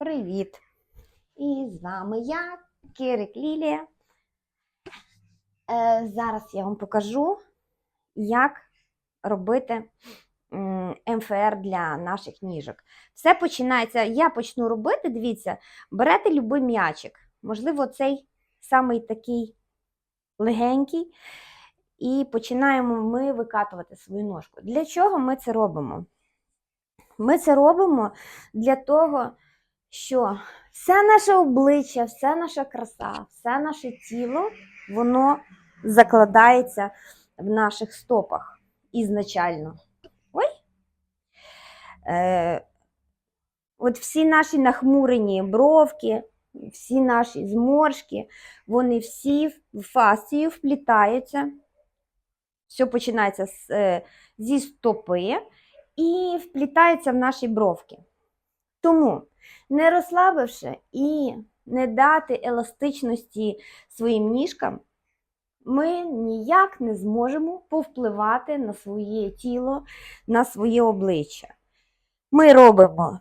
Привіт! І з вами я, Кирик Лілія. Е, зараз я вам покажу, як робити МФР для наших ніжок. Все починається, я почну робити, дивіться, берете любий м'ячик, можливо, цей самий такий легенький, і починаємо ми викатувати свою ножку. Для чого ми це робимо? Ми це робимо для того, що все наше обличчя, вся наша краса, все наше тіло, воно закладається в наших стопах ізначально. Ой. Е, от всі наші нахмурені бровки, всі наші зморшки, вони всі в фасцію вплітаються. Все починається з, е, зі стопи і вплітається в наші бровки. Тому, не розслабивши і не дати еластичності своїм ніжкам, ми ніяк не зможемо повпливати на своє тіло, на своє обличчя. Ми робимо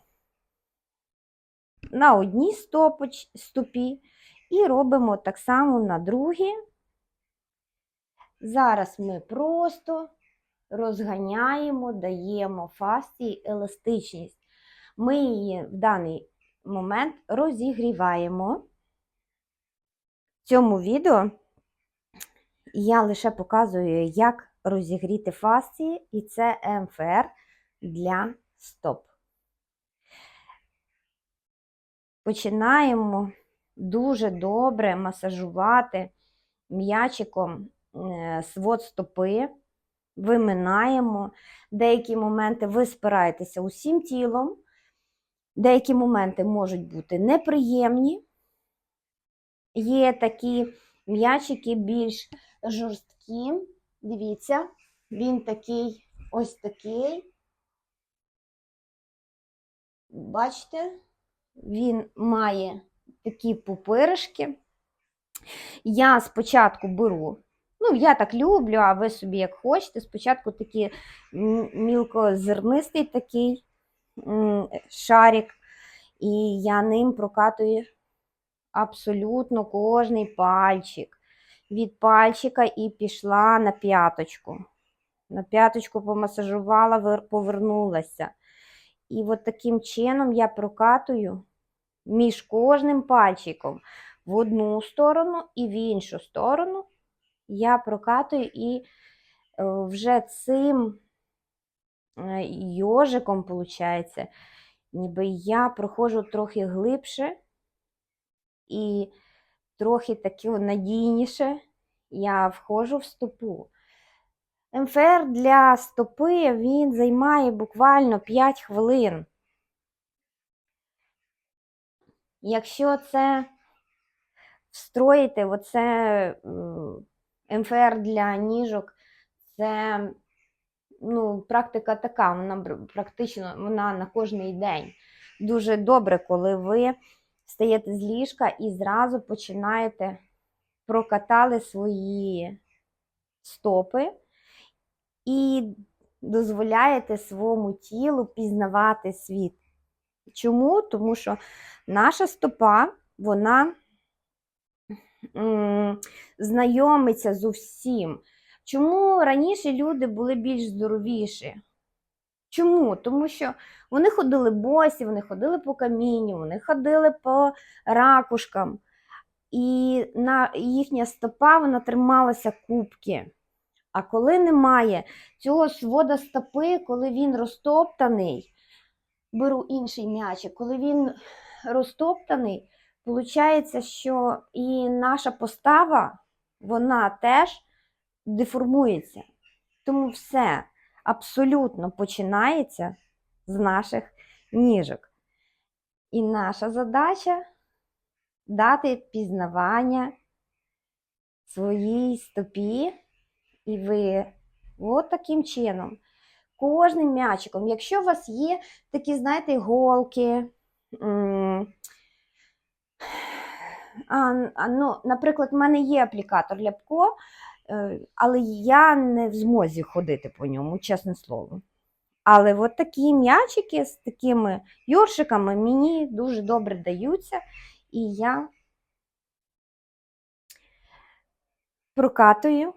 на одній стопоч, стопі і робимо так само на другій. Зараз ми просто розганяємо, даємо фасції еластичність. Ми її в даний момент розігріваємо. В цьому відео я лише показую, як розігріти фасції, і це МФР для стоп. Починаємо дуже добре масажувати м'ячиком е, свод стопи, виминаємо. Деякі моменти ви спираєтеся усім тілом, деякі моменти можуть бути неприємні. Є такі м'ячики більш жорсткі. Дивіться, він такий ось такий. Бачите, він має такі пупиришки. Я спочатку беру, ну, я так люблю, а ви собі як хочете, спочатку такий мілкозернистий такий шарик, і я ним прокатую абсолютно кожний пальчик. Від пальчика і пішла на п'яточку. На п'яточку помасажувала, повернулася. І от таким чином я прокатую між кожним пальчиком в одну сторону і в іншу сторону. Я прокатую і вже цим е, йожиком, виходить, ніби я проходжу трохи глибше і трохи таки надійніше я входжу в стопу. МФР для стопи він займає буквально 5 хвилин. Якщо це встроїти, оце МФР для ніжок, це ну, практика така, вона практично вона на кожний день. Дуже добре, коли ви встаєте з ліжка і зразу починаєте прокатали свої стопи і дозволяєте своєму тілу пізнавати світ. Чому? Тому що наша стопа, вона знайомиться з усім. Чому раніше люди були більш здоровіші? Чому? Тому що вони ходили босі, вони ходили по камінню, вони ходили по ракушкам, і на їхня стопа вона трималася кубки. А коли немає цього свода стопи, коли він розтоптаний, беру інший м'ячик, коли він розтоптаний, виходить, що і наша постава, вона теж деформується. Тому все абсолютно починається з наших ніжок. І наша задача дати пізнавання своїй стопі, і ви от таким чином, кожним м'ячиком, якщо у вас є такі, знаєте, іголки, м, а, ну, наприклад, в мене є аплікатор ляпко, але я не в змозі ходити по ньому, чесне слово. Але от такі м'ячики з такими йоршиками мені дуже добре даються, і я прокатую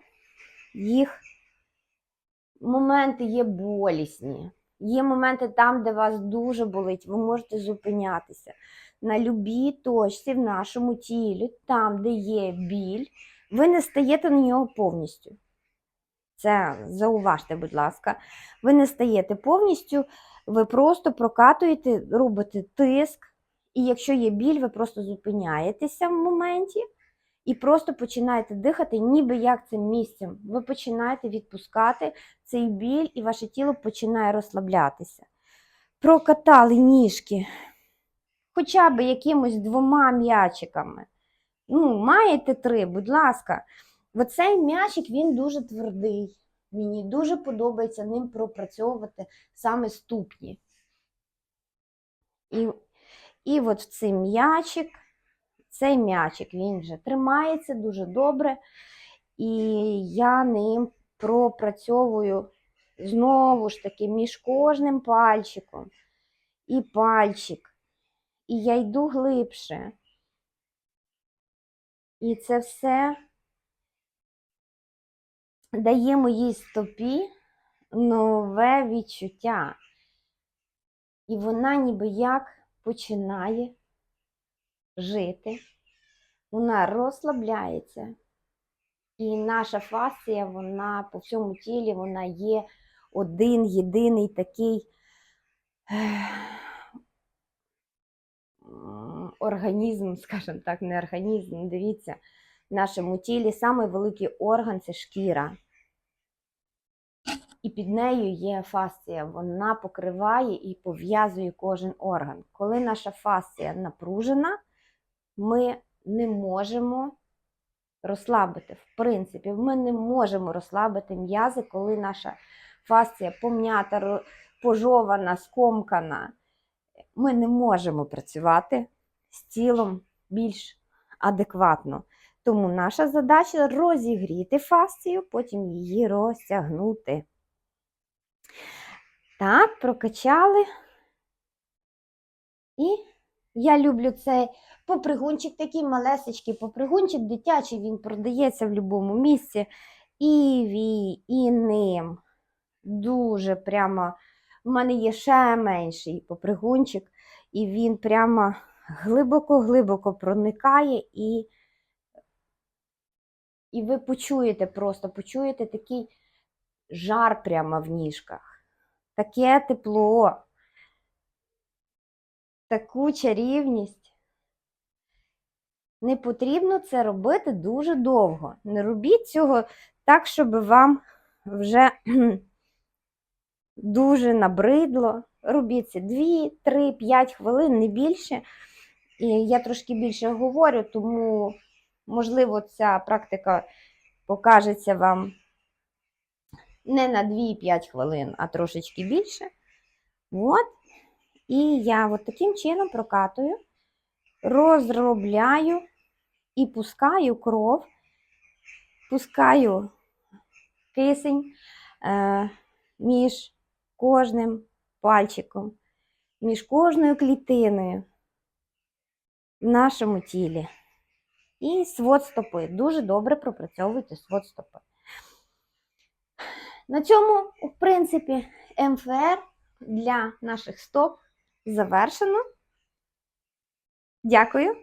їх. Моменти є болісні. Є моменти там, де вас дуже болить, ви можете зупинятися. На любій точці в нашому тілі, там, де є біль, ви не стаєте на нього повністю. Це зауважте, будь ласка. Ви не стаєте повністю, ви просто прокатуєте, робите тиск, і якщо є біль, ви просто зупиняєтеся в моменті і просто починаєте дихати, ніби як цим місцем. Ви починаєте відпускати цей біль, і ваше тіло починає розслаблятися. Прокатали ніжки хоча б якимось двома м'ячиками. Ну, маєте три, будь ласка. Оцей м'ячик він дуже твердий. Мені дуже подобається ним пропрацьовувати саме ступні. І, і от цей м'ячик, цей м'ячик він вже тримається дуже добре. І я ним пропрацьовую знову ж таки між кожним пальчиком і пальчик. І я йду глибше. І це все дає моїй стопі нове відчуття. І вона ніби як починає жити, вона розслабляється. І наша фасція, вона по всьому тілі, вона є один єдиний такий організм, скажімо так, не організм. Дивіться, в нашому тілі самий великий орган це шкіра. І під нею є фасція. Вона покриває і пов'язує кожен орган. Коли наша фасція напружена, ми не можемо розслабити. В принципі, ми не можемо розслабити м'язи, коли наша фасція пом'ята, пожована, скомкана. Ми не можемо працювати з тілом більш адекватно. Тому наша задача розігріти фасцію, потім її розтягнути. Так, прокачали. І я люблю цей попригунчик, такий малесечкий попригунчик, дитячий, він продається в будь-якому місці. І вій, і ним. Дуже прямо. У мене є ще менший попригунчик, і він прямо глибоко-глибоко проникає, і, і ви почуєте просто, почуєте такий жар прямо в ніжках. Таке тепло, таку чарівність. Не потрібно це робити дуже довго. Не робіть цього так, щоб вам вже дуже набридло. Робіть це 2, 3, 5 хвилин, не більше. І я трошки більше говорю, тому, можливо, ця практика покажеться вам не на 2-5 хвилин, а трошечки більше. От. І я от таким чином прокатую, розробляю і пускаю кров, пускаю кисень е, між кожним пальчиком, між кожною клітиною в нашому тілі. І свод стопи. Дуже добре пропрацьовуйте свод стопи. На цьому, в принципі, МФР для наших стоп завершено. Дякую.